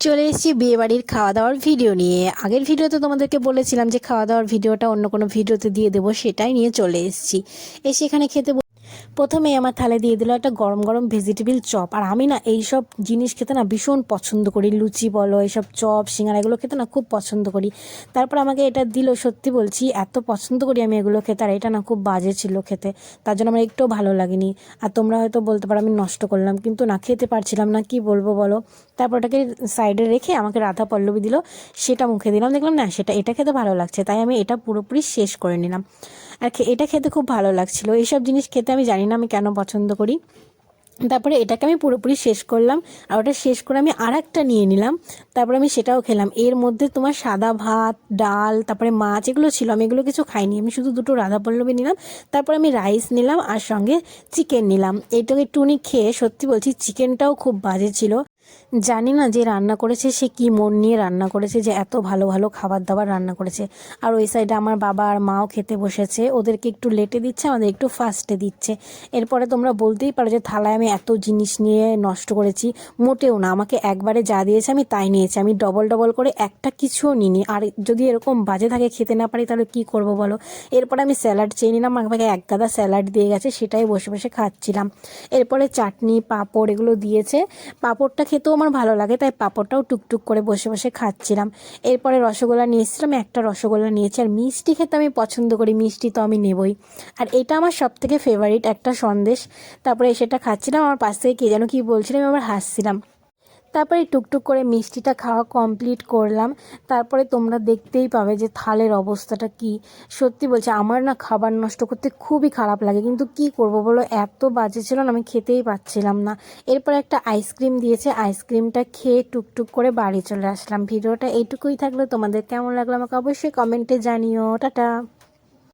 চলে এসেছি বিয়েবাড়ির খাওয়া দাওয়ার ভিডিও নিয়ে। আগের ভিডিওতে তোমাদেরকে বলেছিলাম যে খাওয়া দাওয়ার ভিডিওটা অন্য কোনো ভিডিওতে দিয়ে দেবো, সেটাই নিয়ে চলে এসেছি। এসে এখানে খেতে ব- প্রথমে আমার থালে দিয়ে দিল একটা গরম গরম ভেজিটেবিল চপ। আর আমি না এই সব জিনিস খেতে না ভীষণ পছন্দ করি। লুচি বলো, এইসব চপ, সিঙ্গারা এগুলো খেতে না খুব পছন্দ করি। তারপর আমাকে এটা দিল, সত্যি বলছি, এত পছন্দ করি আমি এগুলো খেতে, আর এটা না খুব বাজে ছিল খেতে। তার জন্য আমার একটুও ভালো লাগেনি। আর তোমরা হয়তো বলতে পারো আমি নষ্ট করলাম, কিন্তু না খেতে পারছিলাম না, কি বলব বলো? তারপর ওটাকে সাইডে রেখে আমাকে রাধা পল্লবী দিল, সেটা মুখে দিলাম, দেখলাম না সেটা, এটা খেতে ভালো লাগছে, তাই আমি এটা পুরোপুরি শেষ করে নিলাম। আর এটা খেতে খুব ভালো লাগছিল। এইসব জিনিস খেতে আমি জানি না আমি কেন পছন্দ করি। তারপরে এটাকে আমি পুরোপুরি শেষ করলাম আর ওটা শেষ করে আমি আর একটা নিয়ে নিলাম। তারপরে আমি সেটাও খেলাম। এর মধ্যে তোমার সাদা ভাত, ডাল, তারপরে মাছ এগুলো ছিল, আমি এগুলো কিছু খাইনি। আমি শুধু দুটো রাধা পল্লবী নিলাম। তারপর আমি রাইস নিলাম আর সঙ্গে চিকেন নিলাম। এইটাকে টুনি খেয়ে সত্যি বলছি, চিকেনটাও খুব বাজে ছিল। জানি না যে রান্না করেছে সে কি মন নিয়ে রান্না করেছে, যে এত ভালো ভালো খাবার দাবার রান্না করেছে। আর ওই সাইডে আমার বাবা আর মাও খেতে বসেছে, ওদেরকে একটু লেটে দিচ্ছে, আমাদের একটু ফাস্টে দিচ্ছে। এরপরে তোমরা বলতেই পারো যে থালায় আমি এত জিনিস নিয়ে নষ্ট করেছি, মোটেও না। আমাকে একবারে যা দিয়েছে আমি তাই নিয়েছি। আমি ডবল ডবল করে একটা কিছুও নিইনি। আর যদি এরকম বাজে থাকে খেতে না পারি, তাহলে কি করব বলো? এরপরে আমি স্যালাড চেয়ে নিলাম, আমাকে এক গাদা স্যালাড দিয়ে গেছে, সেটাই বসে বসে খাচ্ছিলাম। এরপরে চাটনি, পাঁপড় এগুলো দিয়েছে। পাঁপড়টা খেতেও আমার ভালো লাগে, তাই পাঁপড়টাও টুকটুক করে বসে বসে খাচ্ছিলাম। এরপরে রসগোল্লা নিয়েছিলাম একটা রসগোল্লা নিয়েছি, আর মিষ্টি খেতে আমি পছন্দ করি, মিষ্টি তো আমি নেবই। আর এটা আমার সব থেকে ফেভারিট একটা সন্দেশ। তারপরে সেটা খাচ্ছিলাম, আমার পাশ থেকে কে যেন কী বলছিলাম আবার হাসছিলাম। তারপরে টুকটুক করে মিষ্টিটা খাওয়া কমপ্লিট করলাম। তারপরে তোমরা দেখতেই পাবে যে থালের অবস্থাটা কি। সত্যি বলছে, আমার না খাবার নষ্ট করতে খুবই খারাপ লাগে। কিন্তু কি করব বলো, এত বাজে ছিল না, আমি খেতেই পাচ্ছিলাম না। এরপর একটা আইসক্রিম দিয়েছে আইসক্রিমটা খেয়ে টুকটুক করে বাড়ি চলে আসলাম। ভিডিওটা এইটুকুই থাকলে, তোমাদের কেমন লাগল আমাকে অবশ্যই কমেন্টে জানিও। টাটা।